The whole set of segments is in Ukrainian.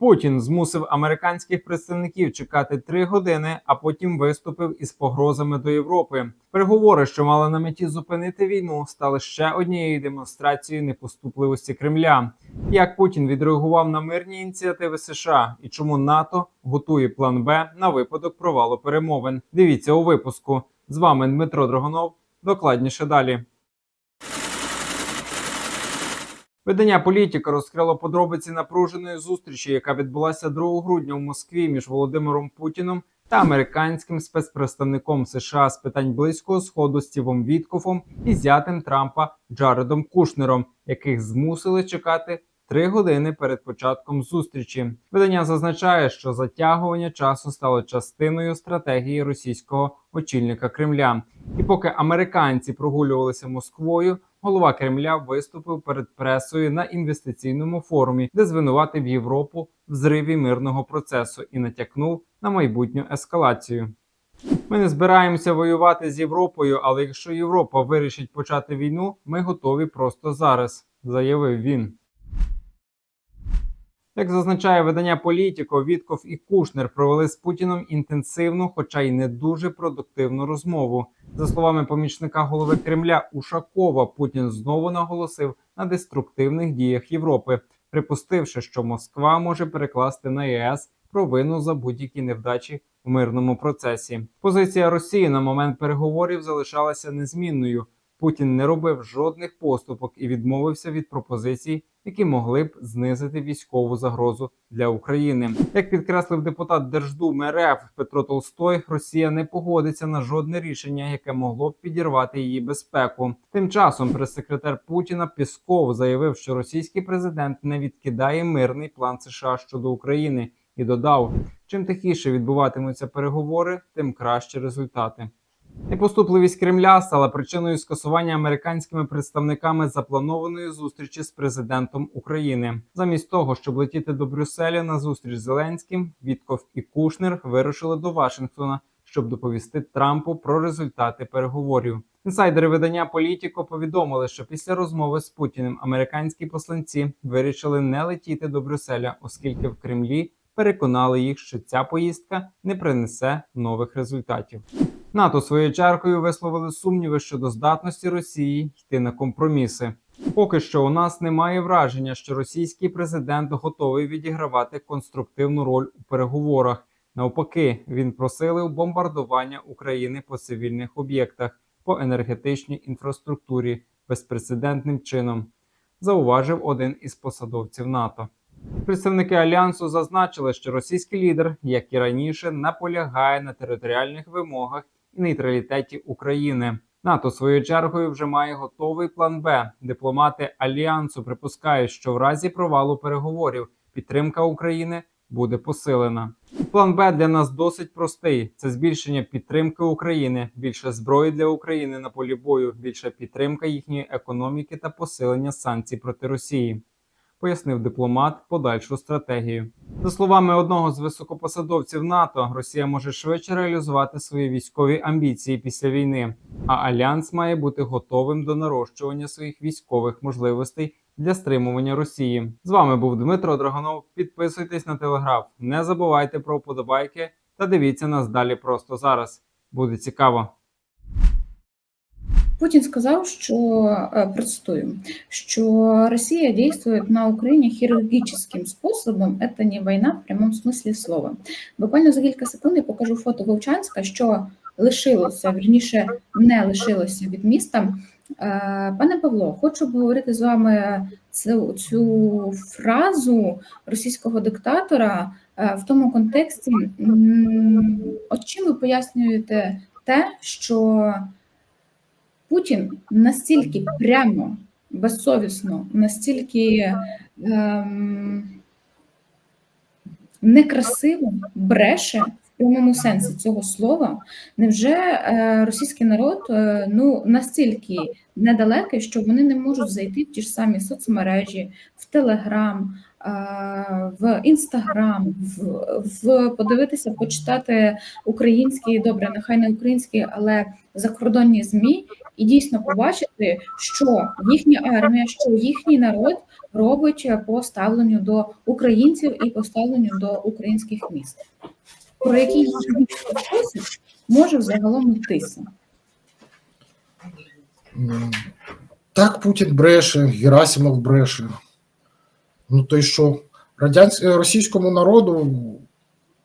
Путін змусив американських представників чекати три години, а потім виступив із погрозами до Європи. Переговори, що мали на меті зупинити війну, стали ще однією демонстрацією непоступливості Кремля. Як Путін відреагував на мирні ініціативи США і чому НАТО готує план Б на випадок провалу перемовин? Дивіться у випуску. З вами Дмитро Драгонов. Докладніше далі. Видання Політіка розкрило подробиці напруженої зустрічі, яка відбулася 2 грудня у Москві між Володимиром Путіном та американським спецпредставником США з питань близького сходу Стівом Віткофом і зятем Трампа Джаредом Кушнером, яких змусили чекати три години перед початком зустрічі. Видання зазначає, що затягування часу стало частиною стратегії російського очільника Кремля. І поки американці прогулювалися Москвою, голова Кремля виступив перед пресою на інвестиційному форумі, де звинуватив Європу в зриві мирного процесу і натякнув на майбутню ескалацію. Ми не збираємося воювати з Європою, але якщо Європа вирішить почати війну, ми готові просто зараз, заявив він. Як зазначає видання Політіко, Вітков і Кушнер провели з Путіном інтенсивну, хоча й не дуже продуктивну розмову. За словами помічника голови Кремля Ушакова, Путін знову наголосив на деструктивних діях Європи, припустивши, що Москва може перекласти на ЄС провину за будь-які невдачі в мирному процесі. Позиція Росії на момент переговорів залишалася незмінною. Путін не робив жодних поступок і відмовився від пропозицій, які могли б знизити військову загрозу для України. Як підкреслив депутат Держдуми РФ Петро Толстой, Росія не погодиться на жодне рішення, яке могло б підірвати її безпеку. Тим часом прес-секретар Путіна Пісков заявив, що російський президент не відкидає мирний план США щодо України і додав: чим тихіше відбуватимуться переговори, тим кращі результати. Непоступливість Кремля стала причиною скасування американськими представниками запланованої зустрічі з президентом України. Замість того, щоб летіти до Брюсселя на зустріч з Зеленським, Вітков і Кушнер вирушили до Вашингтона, щоб доповісти Трампу про результати переговорів. Інсайдери видання Політіко повідомили, що після розмови з Путіним американські посланці вирішили не летіти до Брюсселя, оскільки в Кремлі переконали їх, що ця поїздка не принесе нових результатів. НАТО своєю чаркою висловили сумніви щодо здатності Росії йти на компроміси. Поки що у нас немає враження, що російський президент готовий відігравати конструктивну роль у переговорах. Навпаки, він просилив бомбардування України по цивільних об'єктах по енергетичній інфраструктурі безпрецедентним чином, зауважив один із посадовців НАТО. Представники альянсу зазначили, що російський лідер, як і раніше, наполягає на територіальних вимогах і нейтралітеті України. НАТО своєю чергою вже має готовий план Б. Дипломати альянсу припускають, що в разі провалу переговорів підтримка України буде посилена. План Б для нас досить простий: це збільшення підтримки України, більше зброї для України на полі бою, більша підтримка їхньої економіки та посилення санкцій проти Росії пояснив дипломат подальшу стратегію. За словами одного з високопосадовців НАТО, Росія може швидше реалізувати свої військові амбіції після війни, а альянс має бути готовим до нарощування своїх військових можливостей для стримування Росії. З вами був Дмитро Драгонов. Підписуйтесь на телеграф, не забувайте про вподобайки та дивіться нас далі просто зараз. Буде цікаво. Путин сказал, что, э, процитую, что Россия действует на Украине хирургическим способом. Это не война в прямому смислі слова. Буквально за кілька секунд я покажу фото Вовчанська, що лишилося, вірніше, не лишилося від міста. Е, Пане Павло, хочу обговорити з вами цю, цю фразу російського диктатора е, в тому контексті, от чим ви пояснюєте те, що Путін настільки прямо, безсовісно, настільки ем, некрасиво бреше в прямому сенсі цього слова, невже е, російський народ е, ну настільки недалекий, що вони не можуть зайти в ті ж самі соцмережі, в Телеграм, е, в Інстаграм, в, в подивитися, почитати українські, добре, нехай не українські, але закордонні змі, і дійсно побачити, що їхня армія, що їхній народ робить по ставленню до українців і по ставленню до українських міст. Про який спосіб може взагалом йтися? Так, Путін бреше, Герасимов бреше. Ну, то й що? Радянсь... Російському народу,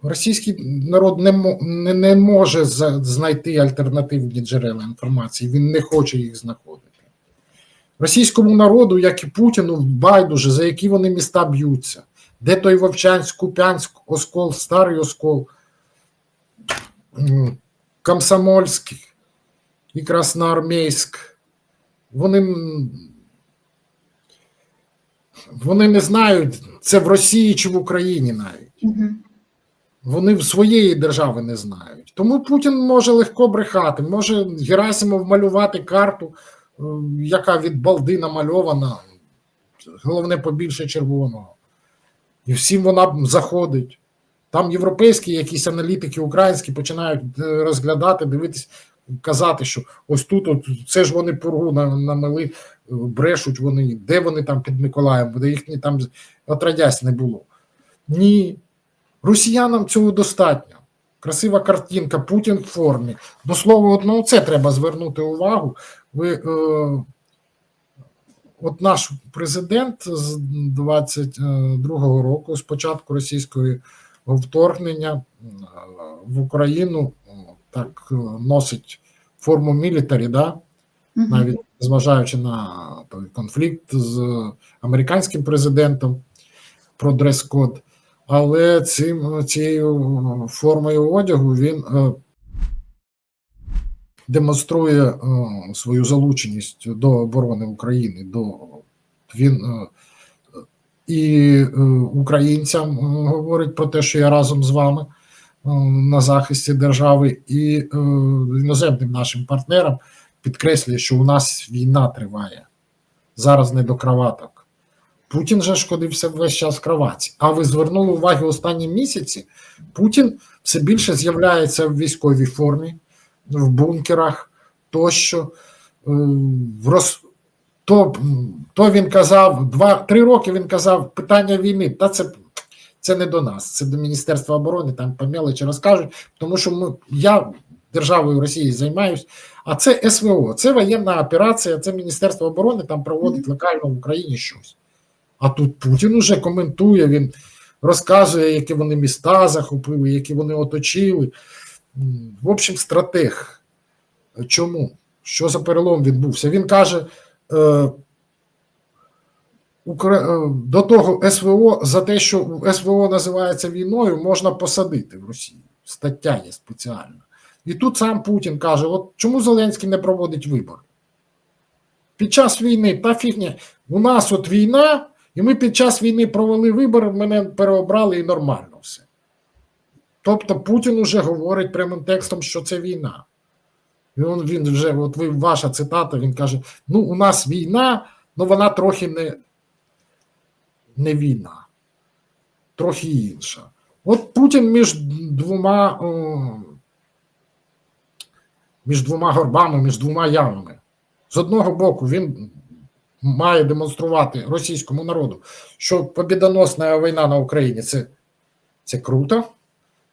російський народ не, не, не може знайти альтернативні джерела інформації, він не хоче їх знаходити. Російському народу, як і Путіну, байдуже, за які вони міста б'ються. Де той Вовчанськ, Купянськ, Оскол, Старий Оскол, Комсомольськ і Красноармейськ. Вони, вони не знають, це в Росії чи в Україні навіть. Вони в своєї держави не знають. Тому Путін може легко брехати, може Герасимов малювати карту, е, яка від балди намальована, головне побільше червоного. І всім вона заходить. Там європейські якісь аналітики українські починають е, розглядати, дивитись, казати, що ось тут, от, це ж вони пургу на- намели, е, брешуть вони, де вони там під Миколаєм, де їхні там отродясь не було. Ні. Росіянам цього достатньо. Красива картинка, Путін в формі. До слова, от, ну, це треба звернути увагу. Ви, е, от наш президент з 22-го року, з початку російського вторгнення е, в Україну, е, так е, носить форму мілітарі, да? навіть зважаючи на той конфлікт з американським президентом про дрес-код. Але цим цією формою одягу він е, демонструє е, свою залученість до оборони України. До він е, і українцям говорить про те, що я разом з вами на захисті держави, і іноземним нашим партнерам підкреслює, що у нас війна триває зараз не до кроваток. Путін же шкодився весь час в кроваті. А ви звернули увагу останні місяці? Путін все більше з'являється в військовій формі, в бункерах тощо. Е, в роз... То, то він казав два-три роки. Він казав питання війни. Та це, це не до нас, це до Міністерства оборони. Там по мелочі розкажуть, тому що ми я державою Росії займаюсь. А це СВО, це воєнна операція, це Міністерство оборони там проводить локально в Україні щось. А тут Путін уже коментує, він розказує, які вони міста захопили, які вони оточили. В общем, стратег. Чому? Що за перелом відбувся? Він каже е, е, до того СВО за те, що СВО називається війною, можна посадити в Росії. Стаття є спеціальна. І тут сам Путін каже: от чому Зеленський не проводить вибори? Під час війни та фігня. У нас от війна, і ми під час війни провели вибори, мене переобрали і нормально все. Тобто Путін уже говорить прямим текстом, що це війна. І він, він вже, от ви, ваша цитата, він каже: ну, у нас війна, але вона трохи не, не війна, трохи інша. От Путін між двома. Між двома горбами, між двома ямами. З одного боку, він має демонструвати російському народу, що побідоносна війна на Україні це, це круто.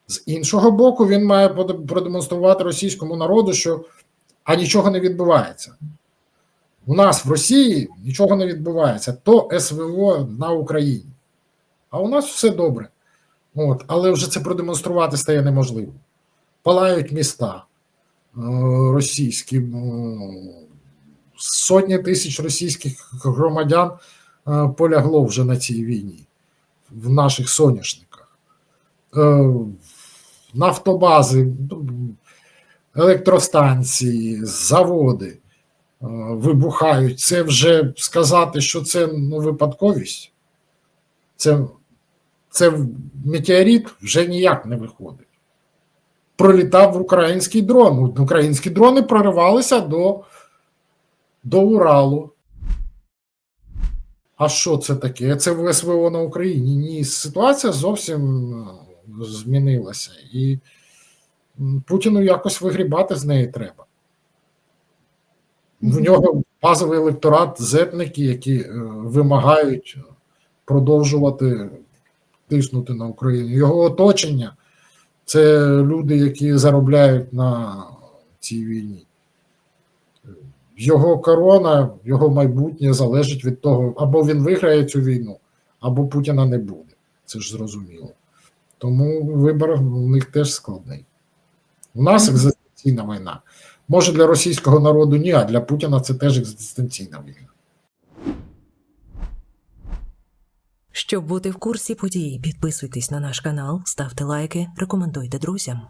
З іншого боку, він має продемонструвати російському народу, що а нічого не відбувається. У нас в Росії нічого не відбувається, то СВО на Україні. А у нас все добре. От, але вже це продемонструвати стає неможливо. Палають міста е, російські, ну, сотні тисяч російських громадян е, полягло вже на цій війні в наших соняшниках. Е, Нафтобази, електростанції, заводи е, вибухають. Це вже сказати, що це ну, випадковість. Це, це метеорит вже ніяк не виходить. пролітав український дрон. Українські дрони проривалися до, до Уралу. А що це таке? Це в СВО на Україні. Ні, ситуація зовсім е, змінилася. І Путіну якось вигрібати з неї треба. В нього базовий електорат, зетники, які е, вимагають продовжувати тиснути на Україну. Його оточення це люди, які заробляють на цій війні. Його корона, його майбутнє залежить від того, або він виграє цю війну, або Путіна не буде. Це ж зрозуміло. Тому вибір у них теж складний. У нас екзистенційна війна. Може, для російського народу ні, а для Путіна це теж екзистенційна війна. Щоб бути в курсі подій, підписуйтесь на наш канал, ставте лайки, рекомендуйте друзям.